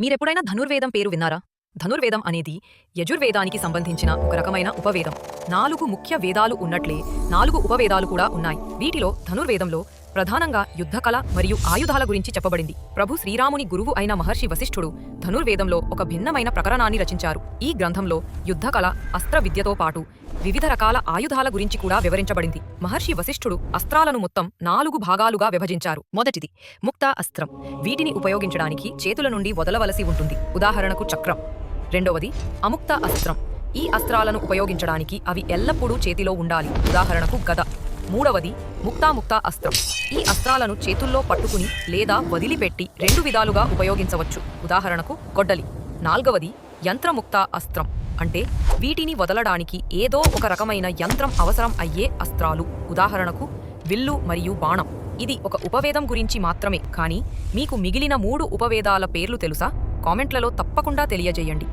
మీరెప్పుడైనా ధనుర్వేదం పేరు విన్నారా? ధనుర్వేదం అనేది యజుర్వేదానికి సంబంధించిన ఒక రకమైన ఉపవేదం. నాలుగు ముఖ్య వేదాలు ఉన్నట్లే నాలుగు ఉపవేదాలు కూడా ఉన్నాయి. వీటిలో ధనుర్వేదంలో ప్రధానంగా యుద్ధకళ మరియు ఆయుధాల గురించి చెప్పబడింది. ప్రభు శ్రీరాముని గురువు అయిన మహర్షి వశిష్ఠుడు ధనుర్వేదంలో ఒక భిన్నమైన ప్రకరణాన్ని రచించారు. ఈ గ్రంథంలో యుద్ధకళ అస్త్ర విద్యతో పాటు వివిధ రకాల ఆయుధాల గురించి కూడా వివరించబడింది. మహర్షి వశిష్ఠుడు అస్త్రాలను మొత్తం నాలుగు భాగాలుగా విభజించారు. మొదటిది ముక్త అస్త్రం. వీటిని ఉపయోగించడానికి చేతుల నుండి వదలవలసి ఉంటుంది. ఉదాహరణకు చక్రం. రెండవది అముక్త అస్త్రం. ఈ అస్త్రాలను ఉపయోగించడానికి అవి ఎల్లప్పుడూ చేతిలో ఉండాలి. ఉదాహరణకు గద. మూడవది ముక్తాముక్త అస్త్రం. ఈ అస్త్రాలను చేతుల్లో పట్టుకుని లేదా వదిలిపెట్టి రెండు విధాలుగా ఉపయోగించవచ్చు. ఉదాహరణకు గొడ్డలి. నాల్గవది యంత్రముక్త అస్త్రం. అంటే వీటిని వదలడానికి ఏదో ఒక రకమైన యంత్రం అవసరం అయ్యే అస్త్రాలు. ఉదాహరణకు విల్లు మరియు బాణం. ఇది ఒక ఉపవేదం గురించి మాత్రమే. కానీ మీకు మిగిలిన మూడు ఉపవేదాల పేర్లు తెలుసా? కామెంట్లలో తప్పకుండా తెలియజేయండి.